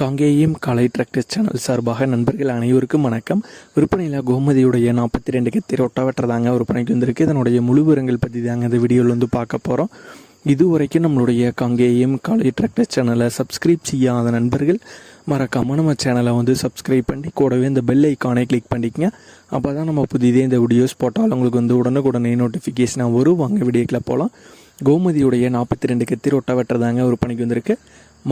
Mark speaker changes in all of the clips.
Speaker 1: காங்கேயம் காலை tractor channel சார்பாக நண்பர்கள் அனைவருக்கும் வணக்கம். விற்பனையில் கோமதியுடைய நாற்பத்தி ரெண்டு கத்தி ரொட்டாவட்டர் விற்பனைக்கு வந்திருக்கு. இதனுடைய முழு விவரங்கள் பற்றி தாங்க இந்த வீடியோவில் வந்து பார்க்க போகிறோம் இது வரைக்கும் நம்மளுடைய காங்கேயம் காலை டிராக்டர் சேனலை சப்ஸ்கிரைப் செய்யாத நண்பர்கள் மறக்காமல் நம்ம சேனலை வந்து சப்ஸ்கிரைப் பண்ணி கூடவே இந்த பெல் ஐக்கானை கிளிக் பண்ணிக்கங்க. அப்போ தான் நம்ம புதிதே இந்த வீடியோஸ் போட்டால் உங்களுக்கு வந்து உடனுக்குடனே நோட்டிஃபிகேஷனாக வரும். வாங்க வீடியோக்கில் போகலாம் கோமதியுடைய நாற்பத்தி ரெண்டு கத்தி ரொட்டாவட்டர் ஒரு விற்பனைக்கு வந்திருக்கு.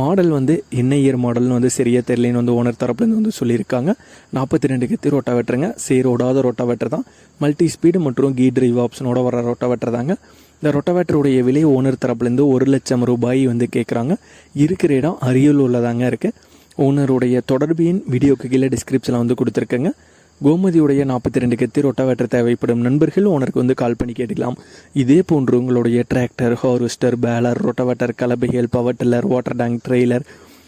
Speaker 1: மாடல் வந்து என்ன இயர் மாடல்னு வந்து சரியாக தெரியலன்னு வந்து ஓனர் தரப்புலேருந்து வந்து சொல்லியிருக்காங்க. நாற்பத்தி ரெண்டு கத்தி ரோட்டா வெட்டுறங்க சேரோடாத ரோட்டா வெட்டர் தான். மல்டி ஸ்பீடு மற்றும் கீ டிரைவ் ஆப்ஷனோட வர ரோட்டா வெட்டர் தாங்க. இந்த ரொட்டவேட்டருடைய விலை ஓனர் தரப்புலேருந்து ஒரு லட்சம் ரூபாய் வந்து கேட்குறாங்க இருக்கிற இடம் அரியலூரில் தாங்க இருக்குது ஓனருடைய தொடர்பின் வீடியோக்கு கீழே டிஸ்கிரிப்ஷனில் வந்து கொடுத்துருக்கேங்க. கோமதியுடைய நாற்பத்தி ரெண்டு கத்தி ரொட்டாவேட்டர் தேவைப்படும் நண்பர்கள் ஓனருக்கு வந்து கால் பண்ணி கேட்டுக்கலாம். இதே போன்று உங்களுடைய tractor harvester baler rotavator கலபைகள் power tiller water tank trailer